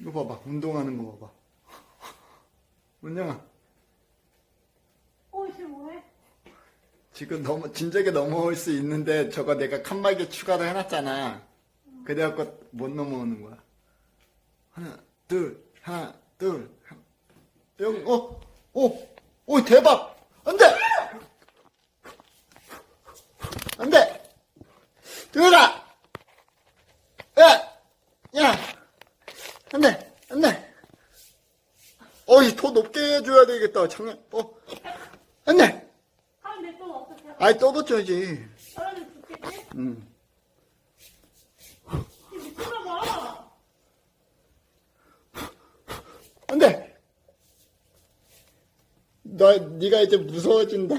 이거 봐봐. 운동하는 거 봐봐. 문영아, 어, 쟤 뭐해? 지금 넘어, 진작에 넘어올 수 있는데 저거 내가 칸막이 추가로 해놨잖아. 그래갖고 못 넘어오는 거야. 하나, 둘, 하나, 둘, 하나. 영, 어, 오, 오, 대박! 안 돼! 안 돼! 들어라! 야! 야! 안 돼! 안 돼! 어이, 더 높게 해줘야 되겠다, 장난, 어. 안 돼! 하면 내돈 해? 아이. 떨어지면 죽겠지? 응. 안 돼! 너, 네가 이제 무서워진다.